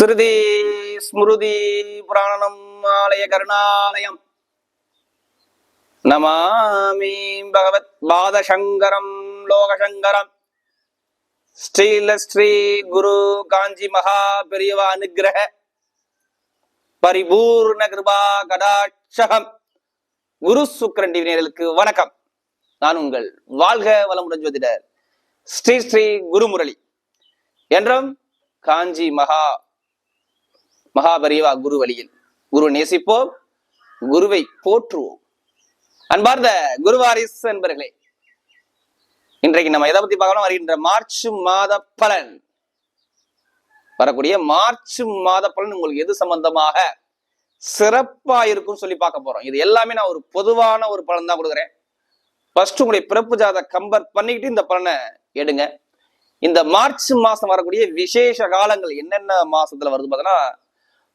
ஸ்ருதி ஸ்மிருதி புராணம் ஆலய கருணாலயம். நமாமி பகவத் பாதசங்கரம் லோகசங்கரம். ஸ்ரீல ஸ்ரீ குரு காஞ்சி மகா பெரியவா அனுகிரக பரிபூர்ண கிருபா கடாட்சகம். குரு சுக்கரன் டிவி வணக்கம். நான் உங்கள் வாழ்க வளமுடன் ஜோதிடர் ஸ்ரீ ஸ்ரீ குருமுரளி. என்றும் காஞ்சி மகா மகாபரிவா குரு வழியில் குரு நேசிப்போம் குருவை போற்றுவோம். அன்பார்ந்த குருவாரிஸ் என்பர்களே இன்றைக்கு நம்ம எதை பத்தி பார்க்கணும்? வருகின்ற மார்ச் மாத பலன். வரக்கூடிய மார்ச் மாத பலன் உங்களுக்கு எது சம்பந்தமாக சிறப்பா இருக்கும்னு சொல்லி பார்க்க போறோம். இது எல்லாமே நான் ஒரு பொதுவான ஒரு பலன் தான் கொடுக்குறேன். ஃபர்ஸ்ட் உங்களுடைய பிறப்பு ஜாத கம்பேர் பண்ணிக்கிட்டு இந்த பலனை எடுங்க. இந்த மார்ச் மாசம் வரக்கூடிய விசேஷ காலங்கள் என்னென்ன மாசத்துல வருது பார்த்தீங்கன்னா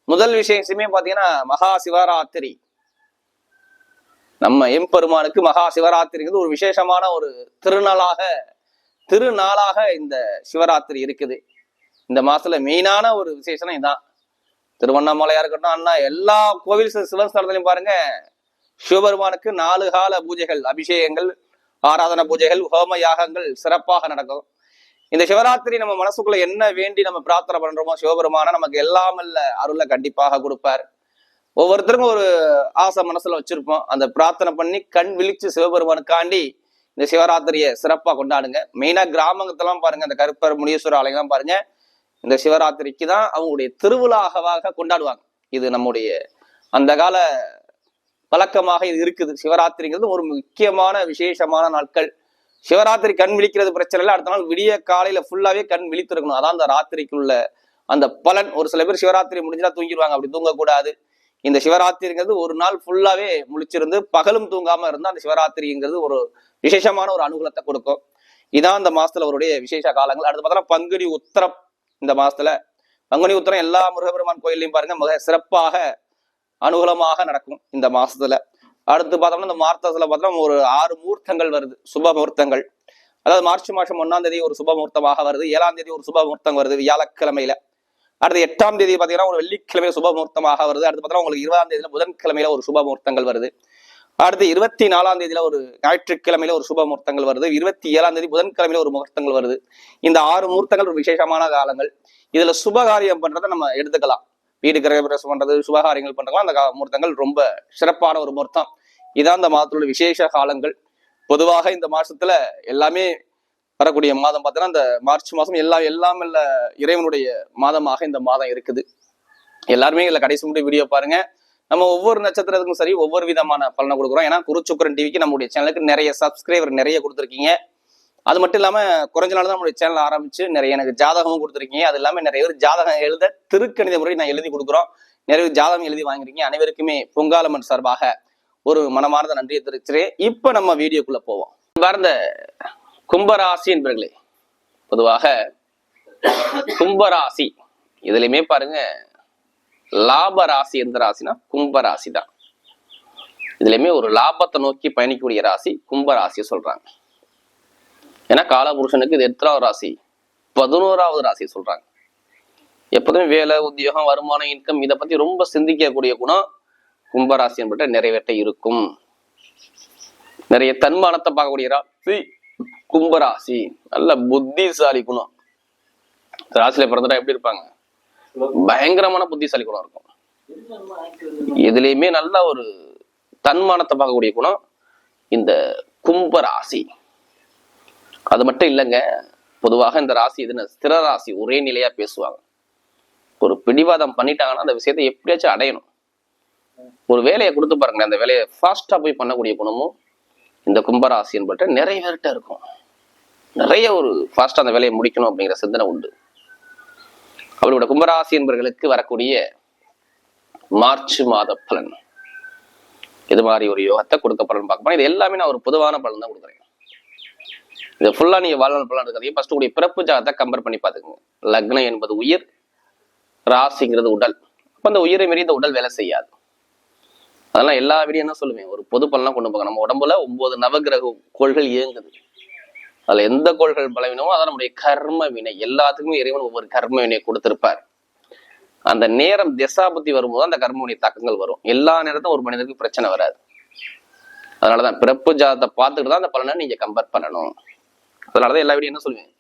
முதல் விசேஷமே பாத்தீங்கன்னா மகா சிவராத்திரி. நம்ம எம்பெருமானுக்கு மகா சிவராத்திரிங்கிறது ஒரு விசேஷமான ஒரு திருநாளாக திருநாளாக இந்த சிவராத்திரி இருக்குது. இந்த மாசத்துல மெயினான ஒரு விசேஷம் இதான் திருவண்ணாமலையா இருக்கட்டும் அண்ணா எல்லா கோவில் சி- சிவன் ஸ்தலத்திலையும் பாருங்க சிவபெருமானுக்கு நாலு கால பூஜைகள் அபிஷேகங்கள் ஆராதன பூஜைகள் ஹோம யாகங்கள் சிறப்பாக நடக்கும். இந்த சிவராத்திரி நம்ம மனசுக்குள்ள என்ன வேண்டி நம்ம பிரார்த்தனை பண்றோமோ சிவபெருமான நமக்கு எல்லாம் இல்ல அருளை கண்டிப்பாக கொடுப்பார். ஒவ்வொருத்தருக்கும் ஒரு ஆசை மனசுல வச்சிருப்போம். அந்த பிரார்த்தனை பண்ணி கண் விழிச்சு சிவபெருமானுக்காண்டி இந்த சிவராத்திரியை சிறப்பா கொண்டாடுங்க. மெயினா கிராமங்கத்தெல்லாம் பாருங்க. இந்த கருப்பர் முனீஸ்வரர் ஆலயம் பாருங்க. இந்த சிவராத்திரிக்கு தான் அவங்களுடைய திருவிழாவாக கொண்டாடுவாங்க. இது நம்முடைய அந்த கால பழக்கமாக இது இருக்குது. சிவராத்திரிங்கிறது ஒரு முக்கியமான விசேஷமான நாட்கள். சிவராத்திரி கண் விழிக்கிறது பிரச்சனை இல்லை. அடுத்த நாள் விடிய காலையில ஃபுல்லாவே கண் விழித்திருக்கணும். அதான் அந்த ராத்திரிக்குள்ள அந்த பலன். ஒரு சில பேர் சிவராத்திரி முடிஞ்சா தூங்கிடுவாங்க. அப்படி தூங்கக்கூடாது. இந்த சிவராத்திரிங்கிறது ஒரு நாள் ஃபுல்லாவே முழிச்சிருந்து பகலும் தூங்காம இருந்தா அந்த சிவராத்திரிங்கிறது ஒரு விசேஷமான ஒரு அனுகூலத்தை கொடுக்கும். இதான் அந்த மாசத்துல அவருடைய விசேஷ காலங்கள். அடுத்து பார்த்தோம்னா பங்குனி உத்திரம் இந்த மாசத்துல. பங்குனி உத்திரம் எல்லா முருகபெருமான் கோயிலையும் பாருங்க மிக சிறப்பாக அனுகூலமாக நடக்கும் இந்த மாசத்துல. அடுத்து பார்த்தோம்னா இந்த மார்த்தத்தில் பார்த்தோம்னா ஒரு ஆறு முகூர்த்தங்கள் வருது சுப முகூர்த்தங்கள். அதாவது மார்ச் மாதம் ஒன்றாம் தேதி ஒரு சுப முகூர்த்தமாக வருது ஏழாம் தேதி ஒரு சுப முகூர்த்தம் வருது வியாழக்கிழமையில. அடுத்து எட்டாம் தேதி பார்த்தீங்கன்னா ஒரு வெள்ளிக்கிழமையில சுப முகூர்த்தமாக வருது அடுத்து பார்த்தோம்னா உங்களுக்கு இருபதாம் தேதியில புதன்கிழமையில ஒரு சுப முகூர்த்தங்கள் வருது. அடுத்து இருபத்தி நாலாம் தேதியில ஒரு ஞாயிற்றுக்கிழமையில ஒரு சுப முகூர்த்தங்கள் வருது இருபத்தி ஏழாம் தேதி புதன்கிழமையில ஒரு முகூர்த்தங்கள் வருது. இந்த ஆறு முகூர்த்தங்கள் ஒரு விசேஷமான காலங்கள். இதுல சுபகாரியம் பண்றதை நம்ம எடுத்துக்கலாம். வீடு கிரகப்பிரவேசம் பண்றது சுபகாரியங்கள் பண்றதுலாம் அந்த முகூர்த்தங்கள் ரொம்ப சிறப்பான ஒரு முகூர்த்தம். இதான் இந்த மாதத்துல விசேஷ காலங்கள். பொதுவாக இந்த மாசத்துல எல்லாமே வரக்கூடிய மாதம் பார்த்தீங்கன்னா இந்த மார்ச் மாதம் எல்லா எல்லாம் இல்ல இறைவனுடைய மாதமாக இந்த மாதம் இருக்குது. எல்லாருமே இதில் கடைசி மட்டும் வீடியோ பாருங்க. நம்ம ஒவ்வொரு நட்சத்திரத்துக்கும் சரி ஒவ்வொரு விதமான பலனை கொடுக்குறோம். ஏன்னா குருச்சுக்கரன் டிவிக்கு நம்முடைய சேனலுக்கு நிறைய சப்ஸ்கிரைபர் நிறைய கொடுத்துருக்கீங்க. அது மட்டும் இல்லாம குறைஞ்ச நாள் தான் நம்மளுடைய சேனல் ஆரம்பிச்சு நிறைய எனக்கு ஜாதகமும் கொடுத்துருக்கீங்க. அது இல்லாம நிறைய பேர் ஜாதகம் எழுத திருக்கணித முறை நான் எழுதி கொடுக்குறோம். நிறைய பேர் ஜாதகம் எழுதி வாங்கிருக்கீங்க அனைவருக்குமே பொங்காலம்மன் சார்பாக ஒரு மனமார்ந்த நன்றியை தெரிவிச்சிருக்கேன் இப்ப நம்ம வீடியோக்குள்ளே போவோம். பார்ந்த கும்பராசி என்பர்களே பொதுவாக கும்பராசி. இதுலயுமே பாருங்க லாப ராசி எந்த ராசினா கும்பராசி தான். இதுலயுமே ஒரு லாபத்தை நோக்கி பயணிக்கக்கூடிய ராசி கும்பராசியை சொல்றாங்க. ஏன்னா காலபுருஷனுக்கு இது எத்தனாவது ராசி? பதினோராவது ராசி சொல்றாங்க. எப்போதுமே வேலை உத்தியோகம் வருமானம் இன்கம் இதை பத்தி ரொம்ப சிந்திக்கக்கூடிய குணம் கும்பராசி என்பட்ட நிறைவேற்ற இருக்கும். நிறைய தன்மானத்தை பார்க்கக்கூடிய ராசி கும்பராசி. நல்ல புத்திசாலி குணம். ராசியில பிறந்துட்டா எப்படி இருப்பாங்க? பயங்கரமான புத்திசாலி குணம் இருக்கும். எதுலேயுமே நல்ல ஒரு தன்மானத்தை பார்க்கக்கூடிய குணம் இந்த கும்பராசி. அது மட்டும் இல்லைங்க. பொதுவாக இந்த ராசி இதுன்னு ஸ்திர ராசி ஒரே நிலையா பேசுவாங்க. ஒரு பிடிவாதம் பண்ணிட்டாங்கன்னா அந்த விஷயத்தை எப்படியாச்சும் அடையணும். ஒரு வேலையை கொடுத்து பாருங்க அந்த வேலையை ஃபாஸ்டா போய் பண்ணக்கூடிய குணமும் இந்த கும்பராசி என்பட்ட நிறைய பேர்கிட்ட இருக்கும். நிறைய ஒரு ஃபாஸ்டா அந்த வேலையை முடிக்கணும் அப்படிங்கிற சிந்தனை உண்டு. அவரோட கும்பராசி என்பவர்களுக்கு வரக்கூடிய மார்ச் மாத பலன். இது மாதிரி ஒரு யோகத்தை கொடுக்க பலன் பார்க்க போறோம். இது எல்லாமே நான் ஒரு பொதுவான பலன் தான் கொடுக்குறேன். இது ஃபுல்லா நீங்க வாழ்நாள் பலன் இருக்கிறதையும் ஃபர்ஸ்ட் உடைய பிறப்பு ஜாதத்தை கம்பேர் பண்ணி பார்த்துக்கோங்க. லக்னம் என்பது உயிர் ராசிங்கிறது உடல். அப்ப அந்த உயிரை மீறி இந்த உடல் வேலை செய்யாது. அதெல்லாம் எல்லா வீடியும் என்ன சொல்லுவேன்? ஒரு பொது பலனா கொண்டு போங்க. நம்ம உடம்புல ஒன்பது நவகிரக கோள்கள் இயங்குது. அதுல எந்த கோள்கள் பலவீனமோ அதான் நம்முடைய கர்ம வினை. எல்லாத்துக்குமே இறைவன் ஒவ்வொரு கர்ம வினை கொடுத்திருப்பார். அந்த நேரம் திசாபுத்தி வரும்போது அந்த கர்மவினை தாக்கங்கள் வரும். எல்லா நேரத்தும் ஒரு மனிதனுக்கு பிரச்சனை வராது. அதனாலதான் பிறப்பு ஜாதத்தை பார்த்துட்டு தான் அந்த பலனை நீங்க கம்பேர் பண்ணணும். அதனாலதான் எல்லா வீடியோ என்ன சொல்லுவேன்?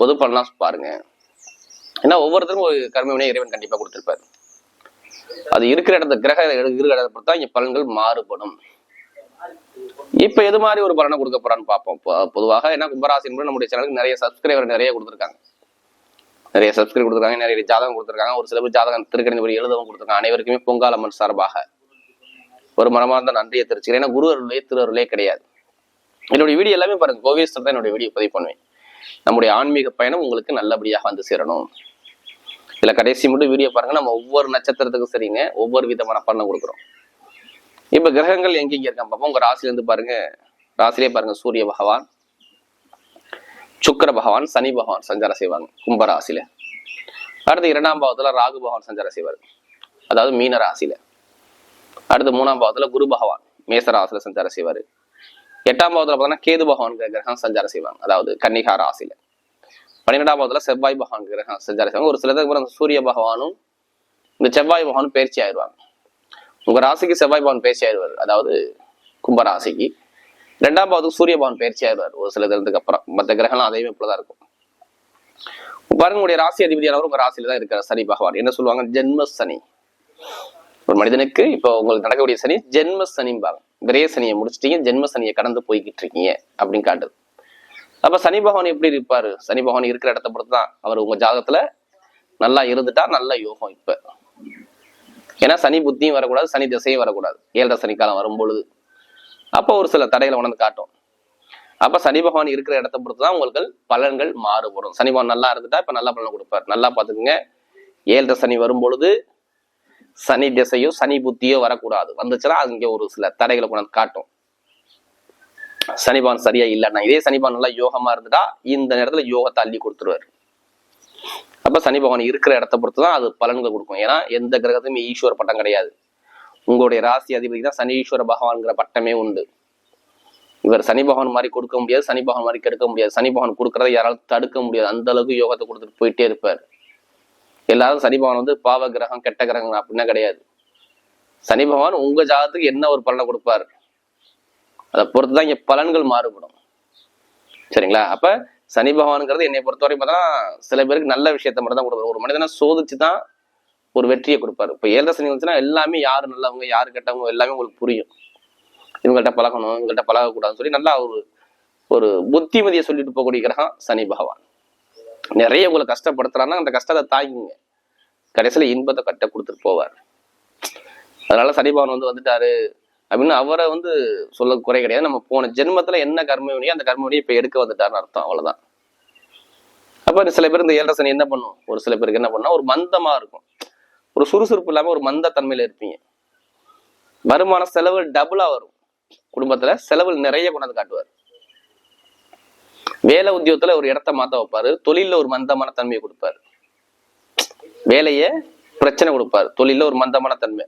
பொது பலனா பாருங்க. ஏன்னா ஒவ்வொருத்தருக்கும் ஒரு கர்ம இறைவன் கண்டிப்பா கொடுத்துருப்பாரு. அது இருக்கிற இடத்த கிரக இருக்கிற இடத்தை பொறுத்தா இங்க பலன்கள் மாறுபடும். இப்ப எது மாதிரி ஒரு பலனை கொடுக்க போறான்னு பார்ப்போம். பொதுவாக என்ன கும்பராசி என்பது நம்முடைய சேனலுக்கு நிறைய சப்ஸ்கிரைபர் நிறைய கொடுத்துருக்காங்க. நிறைய சப்ஸ்கிரைப் கொடுத்துருக்காங்க நிறைய ஜாதகம் கொடுத்துருக்காங்க. ஒரு சில ஜாதகம் திருக்கணித படி எழுதவும் கொடுத்துருக்காங்க. அனைவருக்குமே பொங்காலம்மன் சார்பாக. ஒரு மனமார்ந்த நன்றியை தெரிவிச்சுக்கிறேன். ஏன்னா குரு அருளே கிடையாது. என்னுடைய வீடியோ எல்லாமே பாருங்க. கோவில் தான் என்னுடைய வீடியோ பதிவு பண்ணுவேன். நம்முடைய ஆன்மீக பயணம் உங்களுக்கு நல்லபடியாக வந்து சேரணும். இதுல கடைசி மட்டும் வீடியோ பாருங்க. நம்ம ஒவ்வொரு நட்சத்திரத்துக்கும் சரிங்க. ஒவ்வொரு விதமான பலனை கொடுக்குறோம். இப்ப கிரகங்கள் எங்கெங்க இருக்கான் பார்ப்போம் உங்க ராசில இருந்து பாருங்க. ராசிலே பாருங்க. சூரிய பகவான் சுக்கிர பகவான் சனி பகவான் சஞ்சாரம் செய்வாங்க. கும்பராசியில அடுத்து இரண்டாம் பாவத்துல ராகு பகவான் சஞ்சாரம் செய்வார். அதாவது மீன ராசியில. அடுத்து மூணாம் பாவத்துல குரு பகவான். மேச ராசியில சஞ்சாரம் செய்வாரு. எட்டாம் பாவத்துல பார்த்தீங்கன்னா கேது பகவான் கிரகம் சஞ்சாரம் செய்வாங்க. அதாவது கன்னிகா ராசியில. பன்னிரெண்டாம் பாவத்துல செவ்வாய் பகவான் கிரகம் சஞ்சாரம் செய்வாங்க. ஒரு சிலருக்கு அப்புறம் சூரிய பகவானும் இந்த செவ்வாய் பகவானும் பயிற்சி ஆயிடுவாங்க. உங்க ராசிக்கு செவ்வாய் பகவான் பயிற்சி ஆயிடுவார். அதாவது கும்பராசிக்கு ரெண்டாம் பாவத்துக்கு சூரிய பகவான் பயிற்சி ஆயிடுவார். ஒரு சில தினத்துக்கு அப்புறம். மற்ற கிரகம்லாம் அதே இப்படிதான் இருக்கும். பாருங்க உங்களுடைய ராசி அதிபதியானவர் உங்க ராசியில தான் இருக்கிற சனி பகவான். என்ன சொல்லுவாங்க? ஜென்ம சனி. ஒரு மனிதனுக்கு இப்போ உங்களுக்கு நடக்கக்கூடிய சனி ஜென்ம சனிம்பாங்க விரைய சனியை முடிச்சிட்டீங்க ஜென்ம சனியை கடந்து போய்கிட்டு இருக்கீங்க அப்படின்னு காட்டுது. அப்ப சனி பகவான் எப்படி இருப்பாரு? சனி பகவான் இருக்கிற இடத்த பொறுத்து தான் அவர் உங்க ஜாதகத்துல நல்லா இருந்துட்டா நல்ல யோகம் இப்ப. ஏன்னா சனி புத்தியும் வரக்கூடாது சனி திசையும் வரக்கூடாது. ஏழரை சனிக்காலம் காலம் வரும் பொழுது அப்போ ஒரு சில தடைகளை உணர்ந்து காட்டும். அப்ப சனி பகவான் இருக்கிற இடத்த பொறுத்து தான் உங்களுக்கு பலன்கள் மாறுபடும். சனி பகவான் நல்லா இருந்துட்டா இப்ப நல்லா பலன் கொடுப்பார். நல்லா பாத்துக்கோங்க ஏழரை சனி வரும் பொழுது சனி திசையோ சனி புத்தியோ வரக்கூடாது. வந்துச்சுன்னா அங்கே ஒரு சில தடைகளை கொண்டாந்து காட்டும். சனிபான் சரியா இல்லைன்னா இதே சனிபான் நல்லா யோகமா இருந்துட்டா இந்த நேரத்துல யோகத்தை அள்ளி கொடுத்துருவாரு. அப்ப சனி பகவான் இருக்கிற இடத்த பொறுத்து தான் அது பலன்களை கொடுக்கும். ஏன்னா எந்த கிரகத்துமே ஈஸ்வர பட்டம் கிடையாது. உங்களுடைய ராசி அதிபதி தான் சனி ஈஸ்வர பகவான்ங்கிற பட்டமே உண்டு. இவர் சனி பகவான் மாதிரி கொடுக்க முடியாது சனி பகவான் மாதிரி கெடுக்க முடியாது. சனி பகவான் கொடுக்கறத யாராலும் தடுக்க முடியாது. அந்த அளவுக்கு யோகத்தை கொடுத்துட்டு போயிட்டே இருப்பார். எல்லாரும் சனி பகவான் வந்து பாவ கிரகம் கெட்ட கிரகம் அப்படின்னா கிடையாது. சனி பகவான் உங்க ஜாதத்துக்கு என்ன ஒரு பலனை கொடுப்பார்? அதை பொறுத்து தான் இங்க பலன்கள் மாறுபடும். சரிங்களா? அப்ப சனி பகவானுங்கிறது என்னை வரைக்கும் பார்த்தா சில பேருக்கு நல்ல விஷயத்த மட்டும் தான் கொடுப்பாரு. ஒரு மனிதனை சோதிச்சு தான் ஒரு வெற்றியை கொடுப்பாரு. இப்போ ஏழரை சனி வந்துச்சுன்னா எல்லாமே யாரு நல்லவங்க யாரு கெட்டவங்க எல்லாமே உங்களுக்கு புரியும். இவங்கள்ட்ட பழகணும் இவங்கள்ட்ட பழகக்கூடாதுன்னு சொல்லி நல்லா ஒரு ஒரு புத்திமதியை சொல்லிட்டு போகக்கூடிய கிரகம் சனி பகவான். நிறைய உங்களை கஷ்டப்படுத்துறாங்கன்னா அந்த கஷ்டத்தை தாங்கிங்க. கடைசியில இன்பத்தை கட்ட கொடுத்துட்டு போவார். அதனால சனிபவன் வந்து வந்துட்டாரு அப்படின்னு அவரை வந்து சொல்ல குறை கிடையாது. நம்ம போன ஜென்மத்துல என்ன கர்மவினியோ அந்த கர்மவினியை இப்போ எடுக்க வந்துட்டாருன்னு அர்த்தம் அவ்வளவுதான். அப்போ சில பேர் இந்த ஏழரை சனி என்ன பண்ணும்? ஒரு சில பேருக்கு என்ன பண்ணால் ஒரு மந்தமா இருக்கும். ஒரு சுறுசுறுப்பு இல்லாமல் ஒரு மந்த தன்மையில் இருப்பீங்க. வருமான செலவு டபுளா வரும். குடும்பத்துல செலவு நிறைய கொண்டாந்து காட்டுவார். வேலை உத்தியோகத்துல ஒரு இடத்த மாத்த வைப்பாரு. தொழிலில் ஒரு மந்தமான தன்மையை கொடுப்பாரு. வேலையை பிரச்சனை கொடுப்பாரு. தொழிலில் ஒரு மந்தமான தன்மை.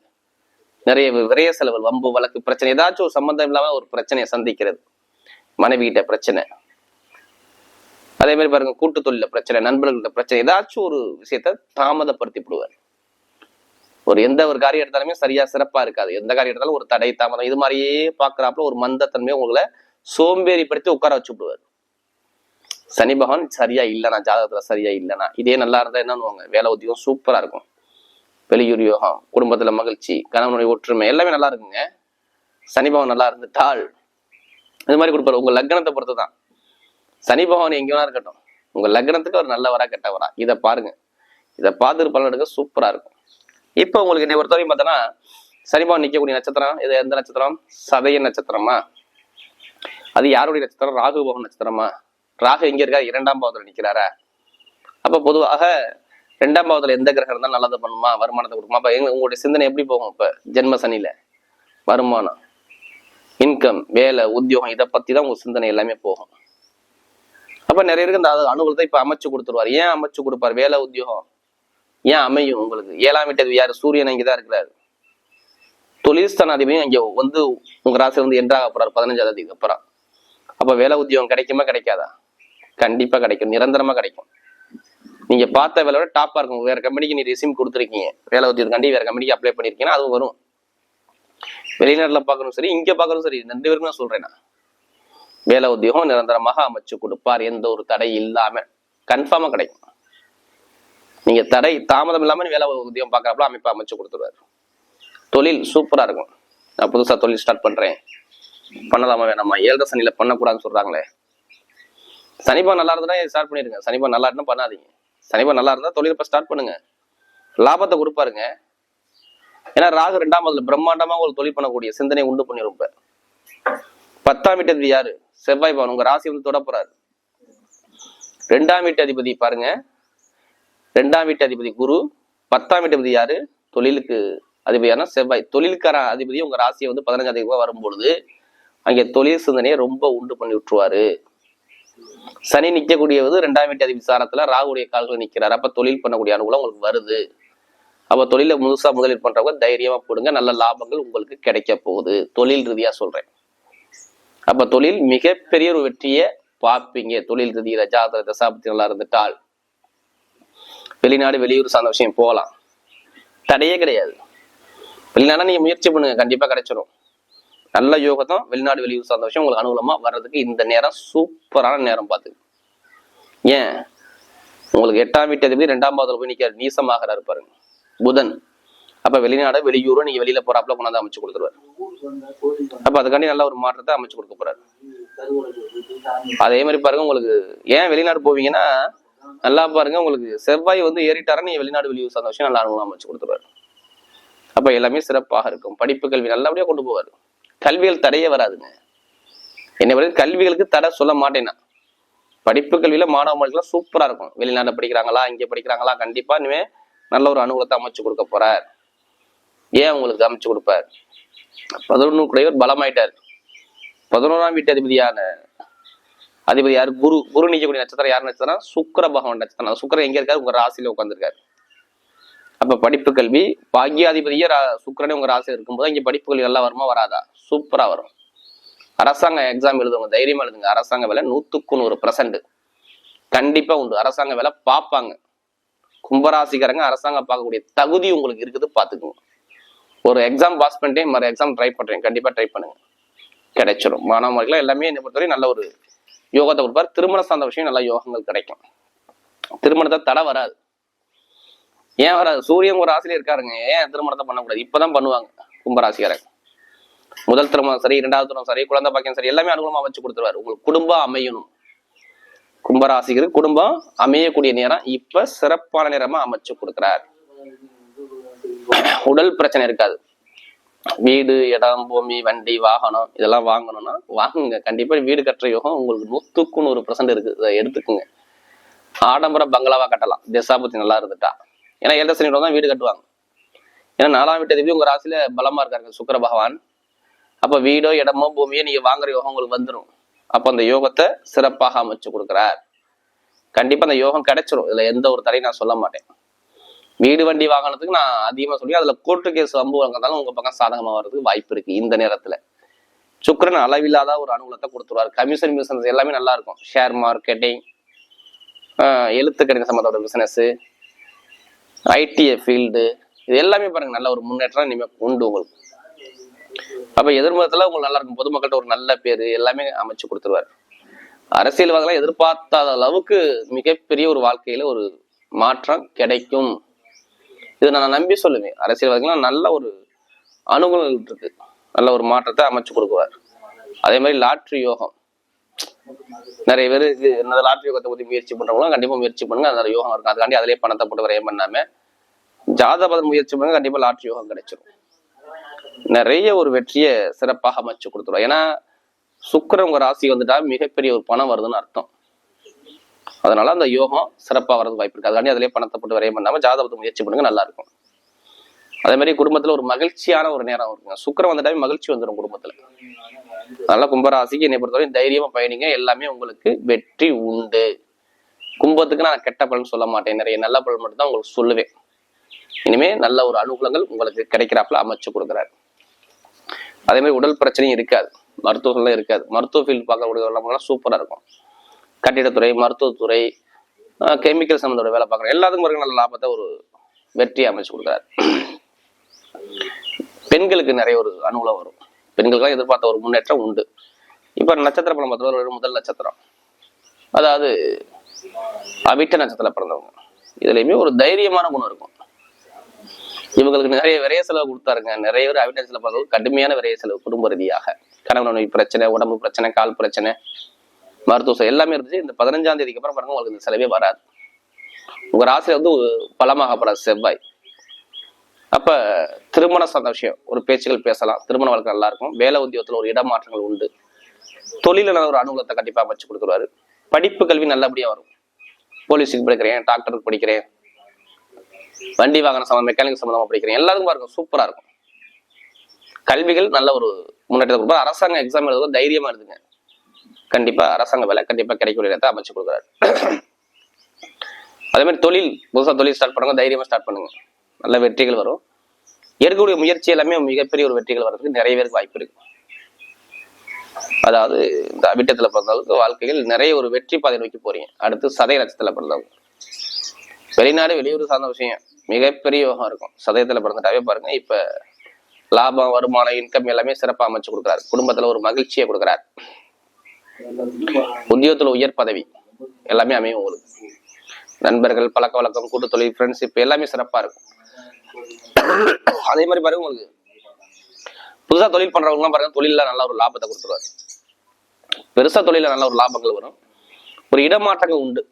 நிறைய விரைய செலவு வம்பு வழக்கு பிரச்சனை ஏதாச்சும் ஒரு சம்பந்தம் இல்லாம ஒரு பிரச்சனையை சந்திக்கிறது. மனைவி கிட்ட பிரச்சனை. அதே மாதிரி பாருங்க கூட்டு தொழில பிரச்சனை நண்பர்கள்ட்ட பிரச்சனை ஏதாச்சும் ஒரு விஷயத்த தாமதப்படுத்தி விடுவார் ஒரு எந்த ஒரு காரியம் எடுத்தாலுமே சரியா சிறப்பா இருக்காது. எந்த காரியம் எடுத்தாலும் ஒரு தடை தாமதம் இது மாதிரியே பாக்குறாப்புல ஒரு மந்தத்தன்மையை உங்களை சோம்பேறிப்படுத்தி உட்கார வச்சு விடுவார் சனி பகவான் சரியா இல்லைனா ஜாதகத்துல சரியா இல்லைனா இதே நல்லா இருந்தா என்ன பண்ணுவாங்க? வேலை உத்தியோகம் சூப்பரா இருக்கும். வெளியூர் யோகம் குடும்பத்துல மகிழ்ச்சி கணவனுடைய ஒற்றுமை எல்லாமே நல்லா இருக்குங்க. சனி பகவான் நல்லா இருந்துட்டால் இது மாதிரி கொடுப்பாரு. உங்க லக்னத்தை பொறுத்து தான் சனி பகவான் எங்க வேணா இருக்கட்டும். உங்க லக்னத்துக்கு ஒரு நல்லவரா கெட்டவரா இதை பாருங்க. இதை பார்த்துட்டு பலன் எடுக்க சூப்பரா இருக்கும். இப்போ உங்களுக்கு என்னை பொறுத்தவரைக்கும் பார்த்தோன்னா சனி பகவான் நட்சத்திரம் இது எந்த நட்சத்திரம்? சதய நட்சத்திரமா? அது யாருடைய நட்சத்திரம்? ராகு பகவான் நட்சத்திரமா? ராகு எங்க இருக்காரு? இரண்டாம் பாவத்துல நிக்கிறாரா? அப்ப பொதுவாக ரெண்டாம் பாவத்துல எந்த கிரகம் இருந்தாலும் நல்லது பண்ணுமா? வருமானத்தை கொடுக்குமா? அப்ப எங்க உங்களுடைய சிந்தனை எப்படி போகும் இப்ப? ஜென்ம சனியில. வருமானம் இன்கம் வேலை உத்தியோகம் இதை பத்தி தான் உங்க சிந்தனை எல்லாமே போகும். அப்ப நிறைய பேருக்கு இந்த அனுகூலத்தை இப்ப அமைச்சு கொடுத்துருவாரு. ஏன் அமைச்சு கொடுப்பாரு? வேலை உத்தியோகம். ஏன் அமையும் உங்களுக்கு? ஏழாம் வீட்டது யாரு? சூரியன் இங்கதான் இருக்கிறாரு. தொழில்ஸ்தான அதிபதியும் இங்க வந்து உங்க ராசி வந்து என்றாக போறாரு. பதினஞ்சாவது அப்புறம். அப்ப வேலை உத்தியோகம் கிடைக்குமா? கிடைக்காதா? கண்டிப்பா கிடைக்கும். நிரந்தரமா கிடைக்கும். நீங்க பார்த்த வேலையோட டாப்பா இருக்கும். வேற கம்பெனிக்கு நீ ரெசியூம் கொடுத்துருக்கீங்க. வேலை உத்தியோகக்காண்டி வேற கம்பெனிக்கு அப்ளை பண்ணிருக்கீங்கன்னா அதுவும் வரும். வெளிநாட்டுல பாக்கணும் சரி இங்க பாக்கணும் சரி. ரெண்டு பேருக்கும் நான் சொல்றேன் நான். வேலை உத்தியோகம் நிரந்தரமாக அமைச்சு கொடுப்பார். எந்த ஒரு தடை இல்லாம கன்ஃபார்மா கிடைக்கும். நீங்க தடை தாமதம் இல்லாம வேலை உத்தியோகம் பார்க்கறப்பல அமைப்பு அமைச்சு கொடுத்துருவாரு. தொழில் சூப்பரா இருக்கும். நான் புதுசா தொழில் ஸ்டார்ட் பண்றேன். பண்ணலாமா வேணாமா? ஏழரை சனியில பண்ணக்கூடாதுன்னு சொல்றாங்களே. சனிபா நல்லா இருந்தா ஸ்டார்ட் பண்ணிருங்க. சனிபா நல்லா இருந்தா பண்ணாதீங்க. சனிபா நல்லா இருந்தா தொழில் இப்ப ஸ்டார்ட் பண்ணுங்க. லாபத்தை கொடுப்பாருங்க. ஏன்னா ராகு ரெண்டாம் அதுல பிரம்மாண்டமா உங்களுக்கு தொழில் பண்ணக்கூடிய சிந்தனை உண்டு பண்ணிரும் இப்ப. பத்தாம் வீட்டு அதிபதி யாரு? செவ்வாய் பவன் உங்க ராசி வந்து தொட போறாரு. ரெண்டாம் வீட்டு அதிபதி பாருங்க. ரெண்டாம் வீட்டு அதிபதி குரு. பத்தாம் வீட்டு அதிபதி யாரு? தொழிலுக்கு அதிபதியான செவ்வாய். தொழிலுக்கார அதிபதி உங்க ராசியை வந்து பதினஞ்சாம் தேதி வரும்பொழுது அங்கே தொழில் சிந்தனையை ரொம்ப உண்டு பண்ணி விட்டுருவாரு. சனி நிக்கக்கூடியது ரெண்டாம் வீட்டு அதிபதி ராகுடைய கால்கள் நிற்கிறார். அப்போ தொழில் பண்ணக்கூடிய அனுகூலம் உங்களுக்கு வருது. அப்ப தொழில முழுசா முதலீடு பண்றவங்க தைரியமா போடுங்க. நல்ல லாபங்கள் உங்களுக்கு கிடைக்க போகுது. தொழில் ரீதியா சொல்றேன். அப்ப தொழில் மிகப்பெரிய ஒரு வெற்றியை பார்ப்பீங்க. தொழில் ரீதியில ஜாதக தசாபத்தி நல்லா இருந்துட்டால் வெளிநாடு வெளியூர் சார்ந்த விஷயம் போகலாம். தடையே கிடையாது. வெளிநாடா நீங்க முயற்சி பண்ணுங்க. கண்டிப்பா கிடைச்சிடும் நல்ல யோகத்தான் வெளிநாடு வெளியூர் சார்ந்த விஷயம். உங்களுக்கு அனுகூலமா வர்றதுக்கு இந்த நேரம் சூப்பரான நேரம் பார்த்து ஏன்? உங்களுக்கு எட்டாம் வீட்டு அதிபதி ரெண்டாம் பாதத்தில் போய் நிற்கிறார் நீசமாகிறாரு பாருங்க. புதன். அப்ப வெளிநாடு வெளியூரும் நீங்க வெளியில போறாப்புல கொண்டாந்து அமைச்சு கொடுத்துருவாரு. அப்ப அதுக்காண்டி நல்ல ஒரு மாற்றத்தை அமைச்சு கொடுக்க போறாரு. அதே மாதிரி பாருங்க உங்களுக்கு ஏன் வெளிநாடு போவீங்கன்னா நல்லா பாருங்க உங்களுக்கு செவ்வாய் வந்து ஏறிட்டாரா நீங்க வெளிநாடு வெளியூர் சார்ந்த விஷயம் நல்லா அனுகூலம் அமைச்சு கொடுத்துருவாரு. அப்ப எல்லாமே சிறப்பாக இருக்கும். படிப்பு கல்வி நல்லபடியா கொண்டு போவாரு. கல்விகள் தடையே வராதுங்க. என்னை வரைக்கும் கல்விகளுக்கு தடை சொல்ல மாட்டேன்னா படிப்பு கல்வியில மாணவ மாணவிகள் சூப்பரா இருக்கும். வெளிநாட்டில் படிக்கிறாங்களா இங்க படிக்கிறாங்களா கண்டிப்பா இனிமே நல்ல ஒரு அனுகூலத்தை அமைச்சு கொடுக்க போறார். ஏன் உங்களுக்கு அமைச்சு கொடுப்பார்? பதினொன்று கூடையவர் பலமாயிட்டார். பதினோராம் வீட்டு அதிபதியான அதிபதி யார்? குரு குரு நீக்கக்கூடிய நட்சத்திரம் யார் நட்சத்திரம்? சுக்கர பகவான் நட்சத்திரம். சுக்கிரன் எங்க இருக்காரு? உங்க ராசியில உட்காந்துருக்காரு அப்ப படிப்பு கல்வி பாக்யாதிபதியே சுக்கரனே உங்க ராசி இருக்கும்போது இங்க படிப்பு கல்வி நல்லா வருமா வராதா? சூப்பரா வரும். அரசாங்க எக்ஸாம் எழுதுங்க தைரியமா எழுதுங்க. அரசாங்க வேலை நூத்துக்கு நூறு பர்சன்ட் கண்டிப்பா உண்டு. அரசாங்க வேலை பார்ப்பாங்க. கும்பராசிக்காரங்க அரசாங்கம் பார்க்கக்கூடிய தகுதி உங்களுக்கு இருக்குது பாத்துக்கோங்க ஒரு எக்ஸாம் பாஸ் பண்ணிட்டேன் மறு எக்ஸாம் ட்ரை பண்றேன் கண்டிப்பா ட்ரை பண்ணுங்க. கிடைச்சிடும் மாணவர்களுக்கு எல்லாமே என்ன பொறுத்தவரை நல்ல ஒரு யோகத்தை கொடுப்பார். திருமண சார்ந்த விஷயம் நல்ல யோகங்கள் கிடைக்கும். திருமணத்தை தடை வராது. ஏன் வராது? சூரியன் ஒரு ராசியில இருக்காருங்க. ஏன் திருமணத்தை பண்ணக்கூடாது? இப்பதான் பண்ணுவாங்க கும்பராசிக்காரங்க. முதல் திருமணம் சரி இரண்டாவது திருமணம் சரி குழந்தை பாக்கியம் சரி எல்லாமே அனுகூலமா வச்சு கொடுத்துருவாரு. உங்களுக்கு குடும்பம் அமையணும். கும்பராசிக்கு குடும்பம் அமையக்கூடிய நேரம் இப்ப சிறப்பான நேரமா அமைச்சு கொடுக்குறாரு. உடல் பிரச்சனை இருக்காது. வீடு இடம் பூமி வண்டி வாகனம் இதெல்லாம் வாங்கணும்னா வாங்குங்க. கண்டிப்பா வீடு கட்டுற யோகம் உங்களுக்கு நூத்துக்கு நூறு பர்சன்ட் இருக்கு இதை எடுத்துக்குங்க. ஆடம்பர பங்களாவா கட்டலாம். திசாபுத்தி நல்லா இருந்துட்டா. ஏன்னா ஏழரை சனி தான் வீடு கட்டுவாங்க. ஏன்னா நாலாம் வீட்டு அதிபதி உங்க ராசியில பலமா இருக்காரு சுக்கர பகவான். அப்ப வீடோ இடமோ பூமியோ நீங்க வாங்குற யோகம் உங்களுக்கு வந்துடும் அப்ப அந்த யோகத்தை சிறப்பாக அமைச்சு கொடுக்குறார். கண்டிப்பா அந்த யோகம் கிடைச்சிரும். இதுல எந்த ஒரு தடையும் நான் சொல்ல மாட்டேன். வீடு வண்டி வாங்கினதுக்கு நான் அதிகமா சொல்லி அதுல கோர்ட்டு கேஸ் வம்பு வாங்கினாலும் உங்க பக்கம் சாதகமா வர்றதுக்கு வாய்ப்பு இருக்கு இந்த நேரத்துல. சுக்கரன் அளவில்லாத ஒரு அனுகூலத்தை கொடுத்துருவாரு. கமிஷன் பிசினஸ் எல்லாமே நல்லா இருக்கும். ஷேர் மார்க்கெட்டிங் எழுத்து கணித சம்மந்தப்பட்ட பிசினஸ் ஐடிஐ ஃபீல்டு இது எல்லாமே பாருங்கள் நல்ல ஒரு முன்னேற்றம் இனிமேல் உண்டு உங்களுக்கு. அப்போ எதிர்மதத்துல உங்களுக்கு நல்லா இருக்கும். பொதுமக்கள்கிட்ட ஒரு நல்ல பேர் எல்லாமே அமைச்சு கொடுத்துருவார். அரசியல்வாதிகளை எதிர்பார்த்தாத அளவுக்கு மிகப்பெரிய ஒரு வாழ்க்கையில் ஒரு மாற்றம் கிடைக்கும். இதை நான் நம்பி சொல்லுவேன். அரசியல்வாதிகள்லாம் நல்ல ஒரு அனுகூலம் இருக்கு. நல்ல ஒரு மாற்றத்தை அமைச்சு கொடுக்குவார். அதே மாதிரி லாட்ரி யோகம். நிறைய பேர் இது இந்த லாட்ரி யோகத்தை பத்தி முயற்சி பண்றவங்களும் கண்டிப்பா முயற்சி பண்ணுங்க. அதில் யோகம் இருக்கும் அதுக்காண்டி அதிலே பணத்தை போட்டு விரயம் பண்ணாம ஜாதபதம் முயற்சி பண்ணுங்க. கண்டிப்பா லாட்ரி யோகம் கிடைச்சிடும் நிறைய ஒரு வெற்றியை சிறப்பாக அமைச்சு கொடுத்துரும். ஏன்னா சுக்கரம் உங்க ராசி வந்துட்டா மிகப்பெரிய ஒரு பணம் வருதுன்னு அர்த்தம். அதனால அந்த யோகம் சிறப்பாக வரது வாய்ப்பு இருக்கு. அதுக்காண்டி அதிலே பணத்தை போட்டு விரயம் பண்ணாம ஜாதகத்தை முயற்சி பண்ணுங்க. நல்லா இருக்கும். அதே மாதிரி குடும்பத்துல ஒரு மகிழ்ச்சியான ஒரு நேரம் இருக்குங்க. சுக்கரம் வந்துட்டாவே மகிழ்ச்சி வந்துடும் குடும்பத்துல. அதனால கும்பராசிக்கு என்னை பொறுத்தவரை தைரியமா பயணிங்க. எல்லாமே உங்களுக்கு வெற்றி உண்டு. கும்பத்துக்கு நான் கெட்ட பலன் சொல்ல மாட்டேன். நிறைய நல்ல பலன் மட்டும் தான் உங்களுக்கு சொல்லுவேன். இனிமே நல்ல ஒரு அனுகூலங்கள் உங்களுக்கு கிடைக்கிறாப்புல அமைச்சு கொடுக்குறாரு. அதே மாதிரி உடல் பிரச்சனையும் இருக்காது. மருத்துவர்கள்லாம் இருக்காது. மருத்துவ ஃபீல்டு பார்க்கக்கூடியவர்கள்லாம் சூப்பரா இருக்கும். கட்டிடத்துறை மருத்துவத்துறை கெமிக்கல் சம்மந்தோட வேலை பார்க்குற எல்லாத்துக்கும் பாருங்க நல்ல லாபத்தை ஒரு வெற்றி அமைச்சு கொடுக்குறாரு. பெண்களுக்கு நிறைய ஒரு அனுகூலம் வரும். பெண்களுக்கெல்லாம் எதிர்பார்த்த ஒரு முன்னேற்றம் உண்டு. இப்போ நட்சத்திர பலம் பார்த்தவர்கள் முதல் நட்சத்திரம். அதாவது அவிட்ட நட்சத்திரம் பிறந்தவங்க. இதுலயுமே ஒரு தைரியமான குணம் இருக்கும். இவங்களுக்கு நிறைய விரைய செலவு கொடுத்தாருங்க. நிறைய பேர் அவிட்ட நட்சத்திரம் பிறந்தவங்க. கடுமையான விரைய செலவு குடும்ப ரீதியாக. கணவன் நோய் பிரச்சனை உடம்பு பிரச்சனை கால் பிரச்சனை மருத்துவ எல்லாமே இருந்துச்சு. இந்த பதினஞ்சாம் தேதிக்கு அப்புறம் பாருங்க உங்களுக்கு இந்த செலவே வராது. உங்க ராசியில வந்து பலமாக போற செவ்வாய். அப்ப திருமண சார்ந்த விஷயம். ஒரு பேச்சுகள் பேசலாம். திருமண வழக்கு நல்லா இருக்கும் வேலை உத்தியோகத்துல ஒரு இடமாற்றங்கள் உண்டு. தொழில நல்ல ஒரு அனுகூலத்தை கண்டிப்பா அமைச்சு கொடுத்துருவாரு. படிப்பு கல்வி நல்லபடியா வரும். போலீஸுக்கு படிக்கிறேன் டாக்டருக்கு படிக்கிறேன். வண்டி வாகன சம்பந்தம் மெக்கானிக் சம்பந்தமா படிக்கிறேன். எல்லாத்துக்கும் இருக்கும் சூப்பரா இருக்கும். கல்விகள் நல்ல ஒரு முன்னேற்றத்தை கொடுப்பாரு. அரசாங்க எக்ஸாம் எழுதுவது தைரியமா எழுதுங்க. கண்டிப்பா அரசாங்க வேலை கண்டிப்பா கிடைக்கக்கூடிய இடத்தை அமைச்சு கொடுக்குறாரு. அதே மாதிரி தொழில் புதுசாக தொழில் ஸ்டார்ட் பண்ணுங்க தைரியமா ஸ்டார்ட் பண்ணுங்க. நல்ல வெற்றிகள் வரும். எடுக்கக்கூடிய முயற்சி எல்லாமே மிகப்பெரிய ஒரு வெற்றிகள் வர்றதுக்கு நிறைய பேருக்கு வாய்ப்பு இருக்கு. அதாவது இந்த அபிட்டத்துல பிறந்தவங்களுக்கு வாழ்க்கையில் நிறைய ஒரு வெற்றி பாதை நோக்கி போறீங்க. அடுத்து சதய நட்சத்திரத்துல பிறந்தவங்க வெளிநாடு வெளியூர் சார்ந்த விஷயம் மிகப்பெரிய யோகம் இருக்கும். சதயத்துல பிறந்துட்டாவே பாருங்க இப்ப லாபம் வருமானம் இன்கம் எல்லாமே சிறப்பாக அமைச்சு கொடுக்குறாரு. குடும்பத்துல ஒரு மகிழ்ச்சியை கொடுக்குறாரு. உத்தியோகத்துல உயர் பதவி எல்லாமே அமையும் உங்களுக்கு. நண்பர்கள் பழக்க வழக்கம் கூட்டு தொழில் ஃப்ரெண்ட்ஷிப் எல்லாமே சிறப்பா இருக்கும். அதே மாதிரி பாருங்க உங்களுக்கு. புதுசா தொழில் பண்றவங்க பாருங்க தொழில நல்ல ஒரு லாபத்தை கொடுத்துருவாரு. பெருசா தொழில நல்ல ஒரு லாபங்கள் வரும். ஒரு இடமாற்றங்கள் உண்டு.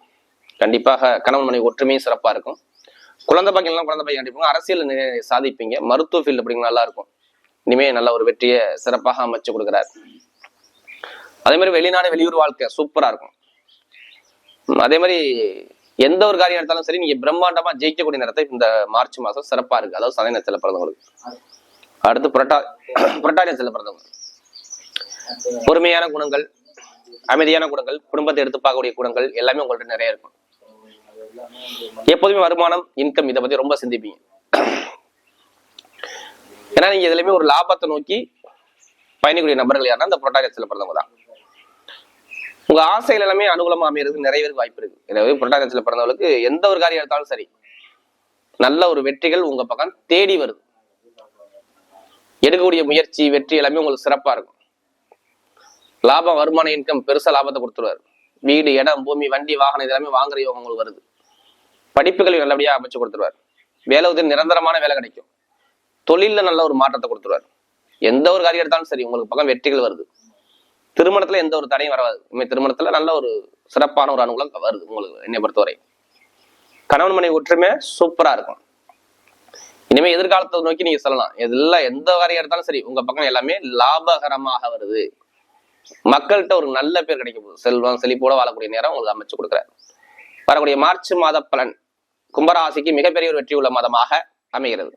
கண்டிப்பாக கணவன் மனைவி ஒற்றுமையும் சிறப்பா இருக்கும். குழந்தை பையன்லாம் குழந்தை பையன் கண்டிப்பாங்க. அரசியல் நிறைய சாதிப்பீங்க. மருத்துவ ஃபீல்டு அப்படிங்க நல்லா இருக்கும். இனிமே நல்ல ஒரு வெற்றியை சிறப்பாக அமைச்சு கொடுக்குறாரு. அதே மாதிரி வெளிநாடு வெளியூர் வாழ்க்கை சூப்பரா இருக்கும். அதே மாதிரி எந்த ஒரு காரியம் எடுத்தாலும் சரி நீங்க பிரம்மாண்டமா ஜெயிக்கக்கூடிய நேரத்தை இந்த மார்ச் மாசம் சிறப்பா இருக்கு. அதாவது சதய நட்சத்திரத்துல பிறந்தவங்களுக்கு. அடுத்து புரட்டா புரட்டாதி நட்சத்திரத்துல பிறந்தவங்க பொறுமையான குணங்கள் அமைதியான குணங்கள் குடும்பத்தை எடுத்து பார்க்கக்கூடிய குணங்கள் எல்லாமே உங்கள்ட்ட நிறைய இருக்கும். எப்போதுமே வருமானம் இன்கம் இதை பத்தி ரொம்ப சிந்திப்பீங்க. ஏன்னா நீங்க இதுலயுமே ஒரு லாபத்தை நோக்கி பயணிக்கூடிய நபர்கள் யாருன்னா இந்த புரட்டாதி நட்சத்திரத்துல பிறந்தவங்க தான். உங்க ஆசைகள் எல்லாமே அனுகூலமா அமையறதுக்கு நிறைய பேருக்கு வாய்ப்பு இருக்கு. எனவே புரட்டாதி நட்சத்திரத்துல பிறந்தவங்களுக்கு எந்த ஒரு காரியம் எடுத்தாலும் சரி நல்ல ஒரு வெற்றிகள் உங்க பக்கம் தேடி வருது. எடுக்கக்கூடிய முயற்சி வெற்றி எல்லாமே உங்களுக்கு சிறப்பா இருக்கும். லாபம் வருமான இன்கம் பெருசா லாபத்தை கொடுத்துருவாரு. வீடு இடம் பூமி வண்டி வாகனம் இதெல்லாமே வாங்குற யோகம் உங்களுக்கு வருது. படிப்புகள் நல்லபடியா அமைச்சு கொடுத்துருவாரு. வேலை உதவி நிரந்தரமான வேலை கிடைக்கும். தொழில நல்ல ஒரு மாற்றத்தை கொடுத்துருவார். எந்த ஒரு காரியம் எடுத்தாலும் சரி உங்களுக்கு பக்கம் வெற்றிகள் வருது. திருமணத்துல எந்த ஒரு தடையும் வராது. உண்மை திருமணத்துல நல்ல ஒரு சிறப்பான ஒரு அனுகூலம் வருது உங்களுக்கு என்னை பொறுத்தவரை. கணவன் மனைவி ஒற்றுமை சூப்பரா இருக்கும். இனிமே எதிர்காலத்தை நோக்கி நீங்க சொல்லலாம். எல்லாம் எந்த காரியம் எடுத்தாலும் சரி உங்க பக்கம் எல்லாமே லாபகரமாக வருது. மக்கள்கிட்ட ஒரு நல்ல பேர் கிடைக்க போகுது. செல்வம் செழிப்போட வாழக்கூடிய நேரம் உங்களுக்கு அமைச்சு கொடுக்குறாரு. வரக்கூடிய மார்ச் மாத பலன். கும்பராசிக்கு மிகப்பெரிய ஒரு வெற்றி உள்ள மாதமாக அமைகிறது.